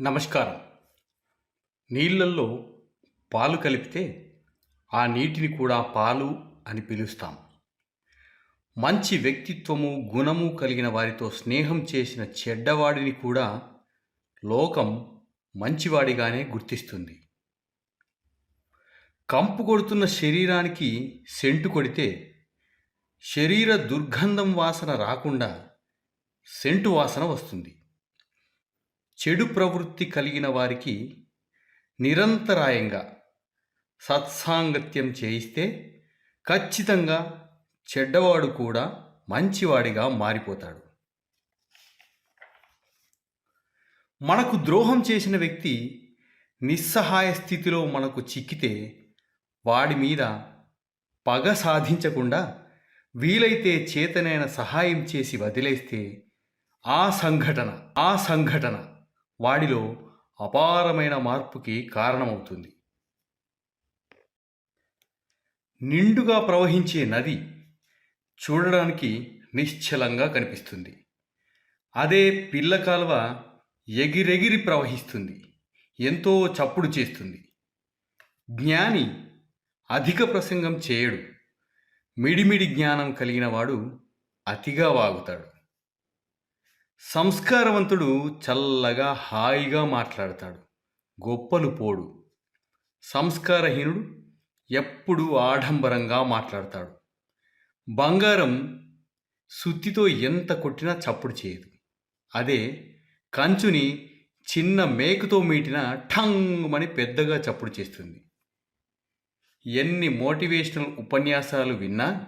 నమస్కారం. నీళ్ళల్లో పాలు కలిపితే ఆ నీటిని కూడా పాలు అని పిలుస్తాం. మంచి వ్యక్తిత్వము గుణము కలిగిన వారితో స్నేహం చేసిన చెడ్డవాడిని కూడా లోకం మంచివాడిగానే గుర్తిస్తుంది. కంపు కొడుతున్న శరీరానికి సెంటు కొడితే శరీర దుర్గంధం వాసన రాకుండా సెంటు వాసన వస్తుంది. చెడు ప్రవృత్తి కలిగిన వారికి నిరంతరాయంగా సత్సాంగత్యం చేయిస్తే ఖచ్చితంగా చెడ్డవాడు కూడా మంచివాడిగా మారిపోతాడు. మనకు ద్రోహం చేసిన వ్యక్తి నిస్సహాయ స్థితిలో మనకు చిక్కితే వాడి మీద పగ సాధించకుండా వీలైతే చేతనైన సహాయం చేసి వదిలేస్తే ఆ సంఘటన ఆ సంఘటన వాడిలో అపారమైన మార్పుకి కారణమవుతుంది. నిండుగా ప్రవహించే నది చూడడానికి నిశ్చలంగా కనిపిస్తుంది. అదే పిల్ల కాలువ ఎగిరెగిరి ప్రవహిస్తుంది. ఎంతో చప్పుడు చేస్తుంది. జ్ఞాని అధిక ప్రసంగం చేయడు. మిడిమిడి జ్ఞానం కలిగిన వాడు అతిగా వాగుతాడు. సంస్కారవంతుడు చల్లగా హాయిగా మాట్లాడతాడు. గొప్పలు పోడు. సంస్కారహీనుడు ఎప్పుడు ఆడంబరంగా మాట్లాడతాడు. బంగారం సుత్తితో ఎంత కొట్టినా చప్పుడు చేయదు. అదే కంచుని చిన్న మేకుతో మీటిన ఠంగుమని పెద్దగా చప్పుడు చేస్తుంది. ఎన్ని మోటివేషనల్ ఉపన్యాసాలు విన్నా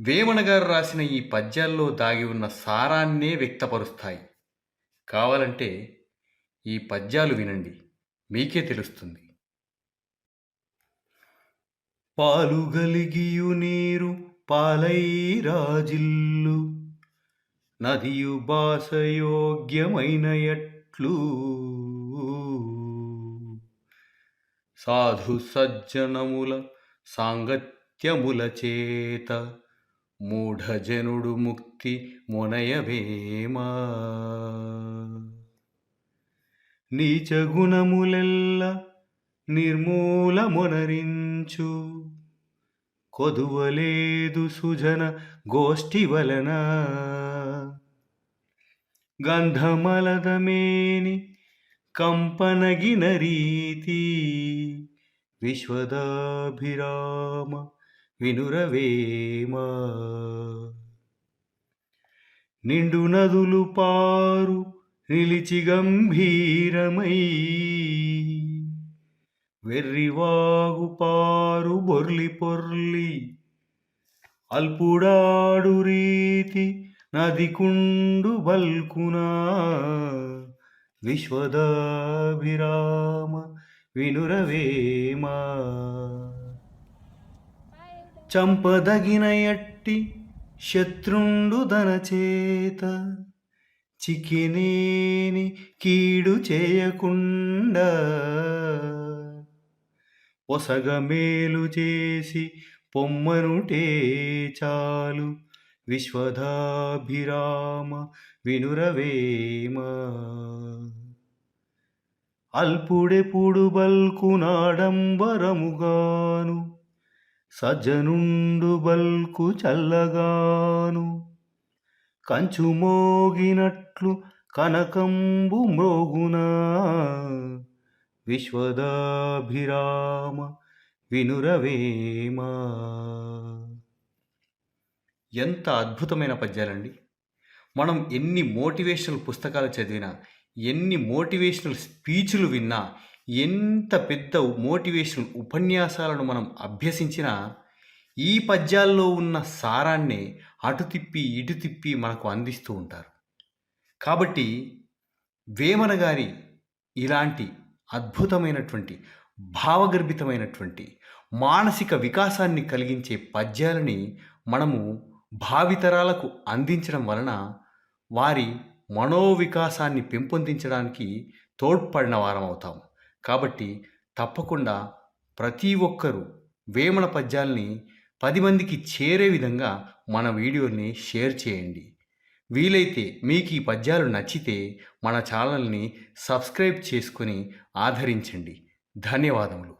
వేమన గారు రాసిన ఈ పద్యాల్లో దాగి ఉన్న సారాన్నే వ్యక్తపరుస్తాయి. కావాలంటే ఈ పద్యాలు వినండి. మీకే తెలుస్తుంది. పాలు గలిగియు నీరు పాలై రాజిల్లు నదియు బాసయోగ్యమైన ఎట్లు సాధు సజ్జనముల సాంగత్యముల చేత మూఢజనుడు ముక్తి మొనయవేమా నీచ గుణములెల్ల నిర్మూలమొనరించు కొదువలేదు సుజన గోష్ఠి వలన. గంధమలదమేని కంపనగిన రీతి. విశ్వదాభిరామ వినురవేమా? నిండు నదులు పారు నిలిచి గంభీరమై వెర్రివాగు పారు బొర్లి పొర్లి అల్పుడాడు రీతి నది కుండు బల్కునా విశ్వదాభిరామ వినురవేమా? చంపదగిన ఎట్టి శత్రుండు దనచేత చికినేని కీడు చేయకుండా పొసగ మేలు చేసి పొమ్మనుటే చాలు విశ్వదాభిరామ వినురవేమా. అల్పుడెప్పుడు బల్కునాడంబరముగాను సజ్జనుండు బల్కు చల్లగాను కంచు మోగినట్లు కనకంబు మ్రోగునా విశ్వదాభిరామ వినురవేమా. ఎంత అద్భుతమైన పద్యాలండి. మనం ఎన్ని మోటివేషనల్ పుస్తకాలు చదివినా ఎన్ని మోటివేషనల్ స్పీచ్లు విన్నా ఎంత పెద్ద మోటివేషనల్ ఉపన్యాసాలను మనం అభ్యసించినా ఈ పద్యాల్లో ఉన్న సారాన్నే అటు తిప్పి ఇటు తిప్పి మనకు అందిస్తూ ఉంటారు. కాబట్టి వేమన గారి ఇలాంటి అద్భుతమైనటువంటి భావగర్భితమైనటువంటి మానసిక వికాసాన్ని కలిగించే పద్యాలని మనము భావితరాలకు అందించడం వలన వారి మనోవికాసాన్ని పెంపొందించడానికి తోడ్పడిన వారం అవుతాము కాబట్టి తప్పకుండా ప్రతి ఒక్కరూ వేమన పద్యాల్ని పది మందికి చేరే విధంగా మన వీడియోని షేర్ చేయండి. వీలైతే మీకు ఈ పద్యాలు నచ్చితే మన ఛానల్ని సబ్స్క్రైబ్ చేసుకొని ఆదరించండి. ధన్యవాదములు.